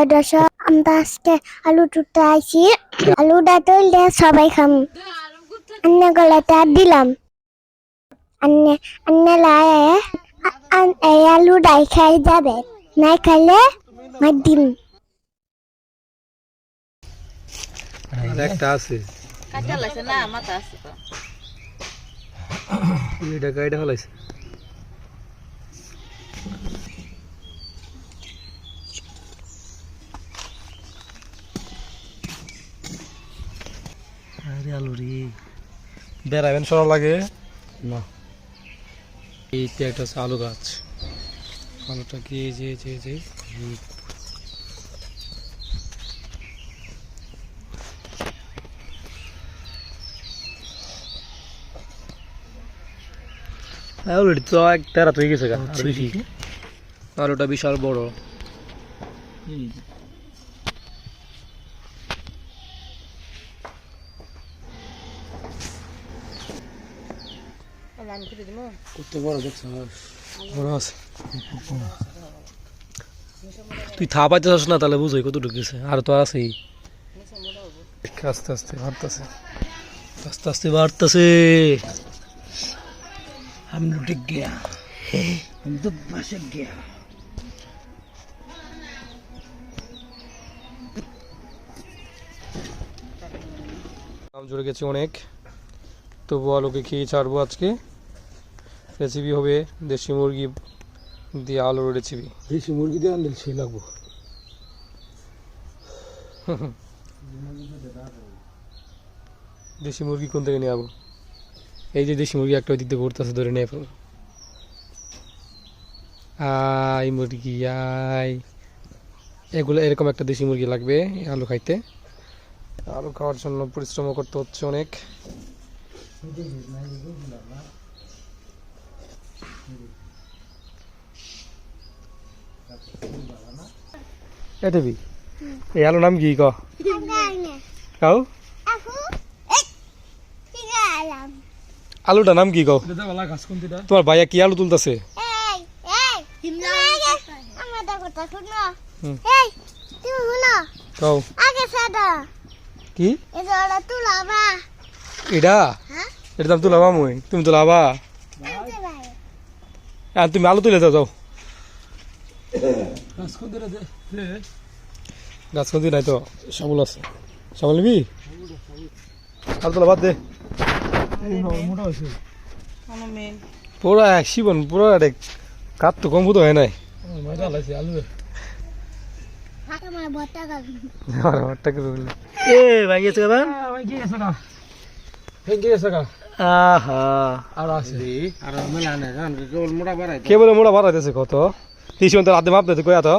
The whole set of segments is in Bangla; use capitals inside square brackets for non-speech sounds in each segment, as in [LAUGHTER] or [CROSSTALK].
প্রিয় দর্শক আমরা আজকে আলু টুটতে আইছি। আলুটা তুললে সবাই খাম। আন্নে গলাটা দিলাম। আন্নে আন্নে লাই এই আলুটাই খাই যাবে। নাই খাইলে মার দিম। একটা আছে। কাঁচা লাগছে না মাথা আছে তো। এটা গাড়িটা হলাইছে আলু রে বেড়াবেন সরম লাগে? না। এইটা একটা হচ্ছে আলু গাছ। আলুটা কি এই যে যে যে? এই তো এক তেরা গেছে গা আর বেশি। আলুটা বিশাল বড়। কত বড় দেখছ বড় আছে তুই থা পাইতেছ না তাহলে বুঝই কত ঢুকেছে আর তো আছেই আস্তে আস্তে বাড়তেছে আস্তে আস্তে বাড়তেছে हम लुट गया हम तो बस गया কাম জুড়ে গেছে অনেক তবু আলুকে খেয়ে ছাড়বো আজকে রেসিপি হবে দেশি মুরগি দিয়ে আলুর রেসিপি দেশি মুরগি দিয়ে আনলে সেই লাগবো। দেশি মুরগি কোন থেকে নিয়ে যাব এই যে দেশি মুরগি একটা ওই দিক দিয়ে ঘুরতেছে ধরে নিয়ে ফেলব আই মুরগি আই এগুলো এরকম একটা দেশি মুরগি লাগবে আলু খাইতে। আলু খাওয়ার জন্য পরিশ্রম করতে হচ্ছে অনেক। এটাবি এই আলু নাম কি? ক। কাউ? আলুটার নাম কি কও তোমার ভাইয়া কি আলু তুলতেছে? কি? এটা তুলাবা। এটা? হ্যাঁ? দাম তুলাবা মুই। তুমি তুলাবা। আর তুমি আলু তুলে যাও যাও। গাছ কোনটা দে দে গাছ কোন নাই তো সাবল আছে। সাবল নিবি? আলু তোলা বাদ দে। মেন পুরা এক শিবন পুরা এক কাত তো কম হয় নাই। এ ভাই। গেছে না ভাই গেছে কে বলে মোড়া বাড়াইতেছে কত? তিরিশ তোর হাতে মাপ দিতে কয়া তো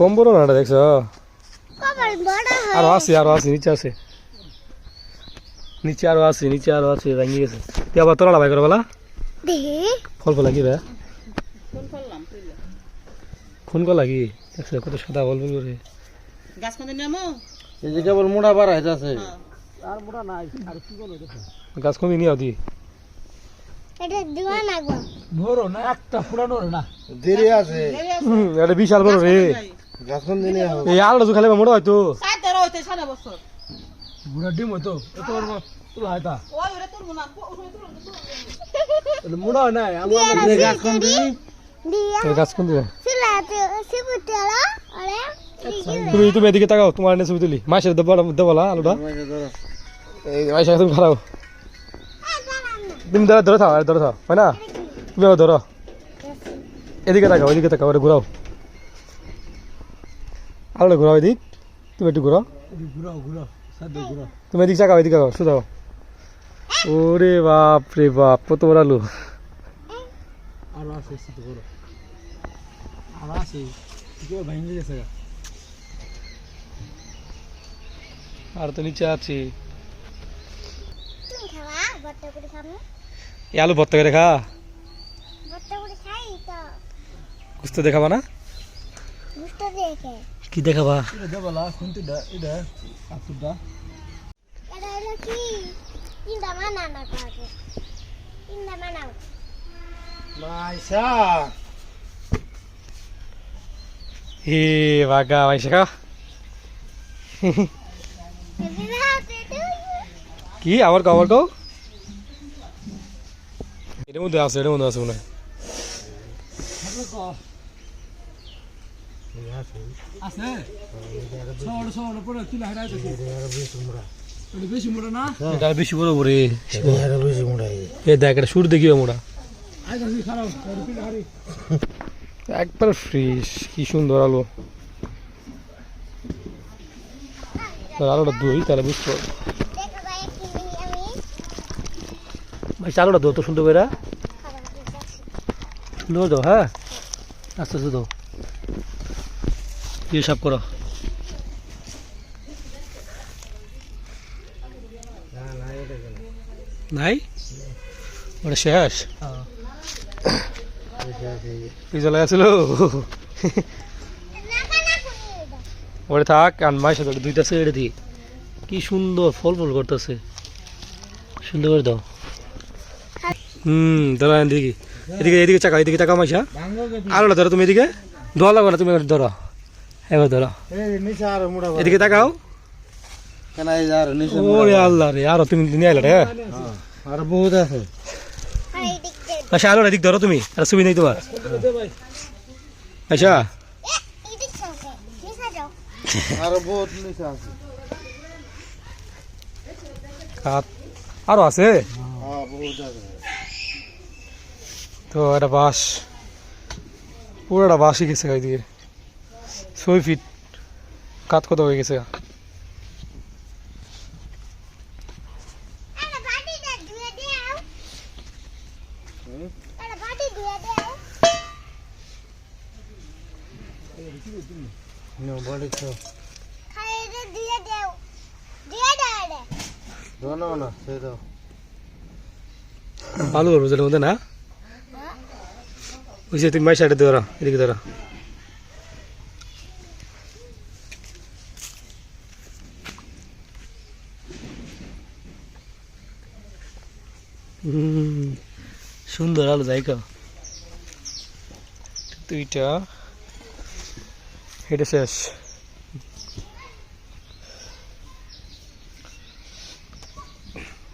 কম বড় না এটা দেখছ? কবার বড় আরও আছে আরও আছে নিচে আছে। নিচে আরও আছে নিচে আরও আছে ভাঙিয়ে গেছে। তুই আবার তোরা ভাই করে বলা। ফল ফল লাগি রে কোন ফললাম খুন কল লাগি। দেখছ কত সাদা ফল করে। গাছ কোন নামো? এই যে কেবল মোটা বাড়াইতে আছে গাছ কমি নিয়ে দি এটা দিওয়া না গো। নরো না একটা পুরানো না। দেরি আছে। এটা বিশাল বড় রে। গাছ কোন দিনে এই আলু তো খালে মোটা হয়তো। সাত তেরো হইতে সাড়ে বছর। বুড়া ডিম হতো এত বড় তুলা হয়তা। ওই ওরে তুলবো না ওই এটা মোটা হয় নাই আমরা গাছ কোন দিয়া গাছ কোন আরে তুমি তুমি এদিকে তাকাও তোমার এনে ছবি তুলি। মাসের দেবো দেবলা আলুটা। এই মাসে তুমি খারাও। তুমি ধরে ধরে থাও আর ধরে থাও হয় না? তুমি ধরো। এদিকে তাকাও এদিকে তাকাও ওটা ঘুরাও। আলুটা ঘুরাও এদিক। তুমি একটু ঘুরাও। ঘুরাও ঘুরাও তুমি এদিক চাকাও এদিকে তাকাও শুধাও। ওরে বাপ রে বাপ কত বড় আলু। আর আছে ঘুরাও আর ভেঙে গেছে আর তো নিচে আছি। এই আলু ভর্তা করে খা। ভর্তা করে খাই তো। বুঝতে দেখাবা না? কি? দেখাবা এটা দেবলা খুনতিটা এটা আতুরটা এটা হলো কি বানানো পারবে তিনটা বানাও মাইসা হে বাগা মাইশা খা কি আবার কও আবার কও? এটার মধ্যে আছে এটার মধ্যে আছে মনে সর সর দেখ এটা শুরু দেখিও মোড়া। খারাপ। একবার ফ্রেশ কি সুন্দর আলো। আলোটা দই তাহলে বুঝতে পারব। ভাই কি চালোটা দো তো সুন্দর করে। সুন্দর দাও হ্যাঁ? আস্তে আস্তে দাও দিয়ে সাপ করো। নাই? ওটা শেষ? পিছলে আসছিল ওরে থাক আর মায়ের সাথে দুইটা ছেড়ে দি। কি সুন্দর ফল ফল করতেছে। সুন্দর করে দাও। হুম ধরো এদিকে এদিকে এদিকে চাকা এদিকে চাকা মাইসা আলোটা ধরো তুমি এদিকে। ধোয়া লাগবে না তুমি ধরো। এবার ধরো। এদিকে তাকাও। ওরে আল্লাহ রে আরও তুমি নিয়ে আইলা রে আর বহুত আছে। আর দিক দিয়ে আচ্ছা আলোটা এদিক ধরো তুমি আর ছবি নেই তোমার। আচ্ছা। আর আছে। হ্যাঁ আছে। তো এটা বাস পুরোটা বাসই গেছে এদিকে ছয় ফিট কাত কত হয়ে গেছে আরে বাটিটা ধুয়ে দাও আরে বাটি ধুয়ে দাও নো বড়ি তো খাই এটা ধুয়ে দাও ধুয়ে দাও রে দোনো না সেই দাও ভালো করব যেটার মধ্যে না ওই যে তুমি মাই সাইডে ধরো এদিকে ধরো হুম, সুন্দর আলো কা দুইটা এটা শেষ।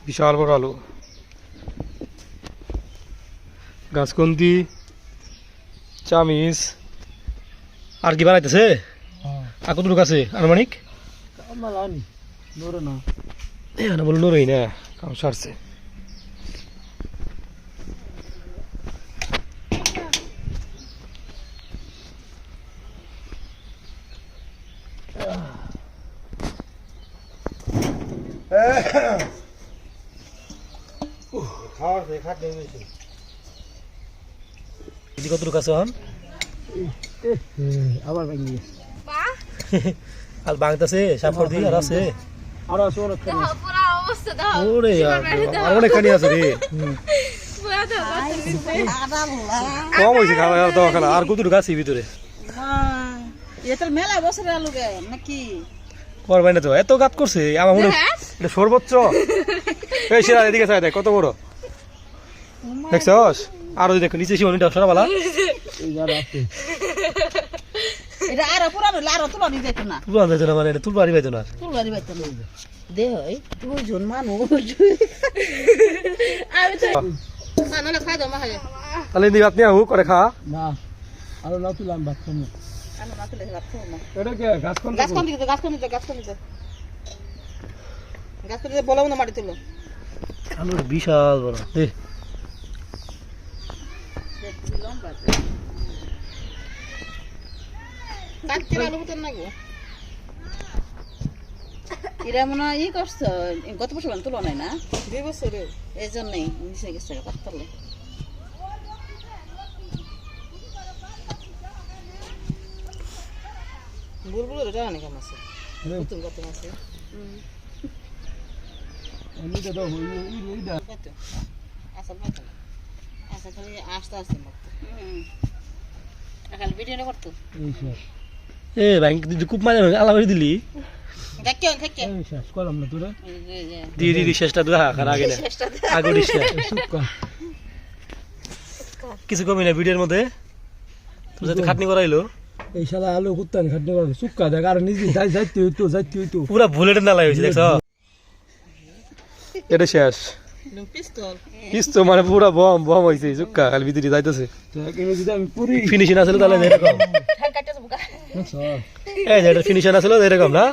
বিশাল বড় আলু। গাছকন্দি চামিচ। আর কি বানাইতেছে? আর কত লোক আছে? আনুমানিক? আমার আনি নরে না এ বলো নরই না কাম সারছে। এদিকে কত লোক আছে হন আবার ভেঙে [LAUGHS] আর বাংতাছে সাপড় দিয়ে আর আছে? আর আছে অনেক ওরে আর অনেক খানি আছে রে। কম হয়েছে খাওয়া দাওয়া আর আছে ভিতরে? এটার মেলা বছর আলু নাকি? করবাই না তো এত গাত করছে আমার মনে হয়? সর্বোচ্চ এই সেরা এদিকে চাই দেখ কত বড়। দেখছস? আরও দেখো নিচে শিবনিটা সরাবালা। এটা আরও পুরানো হলে আরও তুলানি যেত না। তুলবা যাইতো না মানে এটা তুলবা পারিবাইতো না। তুলানি পাইত না। দে হয় দুজন মানুষ। আমি তো না না খাই দাও মা খাই তাহলে নি ভাত নিয়ে আহু করে খা। না আর না তুলাম ভাত খাব। আমি না তুলে ভাত খাব না এটা কে গাছ কোন গাছ কোন দিকে গাছ কোন দিকে গাছ কোন দিকে? গাছ কোন দিকে বলাবো না মাটি তুলো। আলু বিশাল বড়। দে কাটতে আলু বুতেন না গো এরা মনে হয় ই করছ গত বছর তুলো নাই না? দুই বছরে। এই জন্যই নিচে গেছে পাতলে বুলবুল এটা অনেক কাম আছে। নতুন কত আছে? এমনিতে আচ্ছা খালি আসতে আসতে খালি ভিডিও করতো এ ব্যাংক দিদি খুব মানে আলামারি দিলি? থাকে থাকে এই শেষ করলাম না তোরে? দিয়ে দিয়ে শেষটা দুই হাত আগে না আগে দিস না। সুক্কা কিছু কমি না ভিডিওর মধ্যে? তুমি যাতে খাটনি করাইলো? এই শালা আলু কুত্তানি খাটনি করে সুক্কা দেখ আর নিজে যাই যাইতে হইতো যাইতে হইতো পুরা বুলেট না লাগছে দেখছ? এটা শেষ। পিস্তল মানে পুরা বম বম হয়েছে চুক্কা খালি ভিতরে যাইতেছে। কিন্তু যদি আমি পুরি ফিনিশিং আসলে তাহলে এরকম। এই যে এটা ফিনিশিং আসলে এরকম না?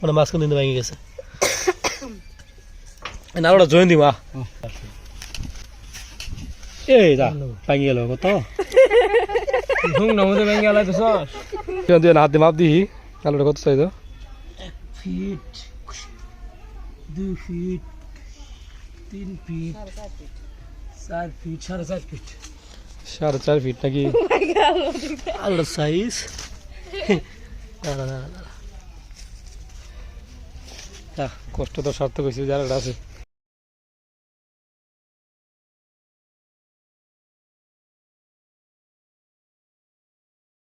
মানে মাঝখান দিন ভেঙে গেছে। না ওটা জয়েন দিমা। এই দা ভেঙে গেল কত? হুং না মধ্যে ভেঙে গেলাই তো সস দিয়ে হাত দিয়ে মাপ দিহি আলুটা কত চাইতো? ফিট দুই ফিট তিন ফিট চার ফিট সাড়ে চার ফিট সাড়ে চার ফিট নাকি? [LAUGHS] আল্লাহ সাইজ কষ্ট তো সার্থক হয়েছে যারা আছে।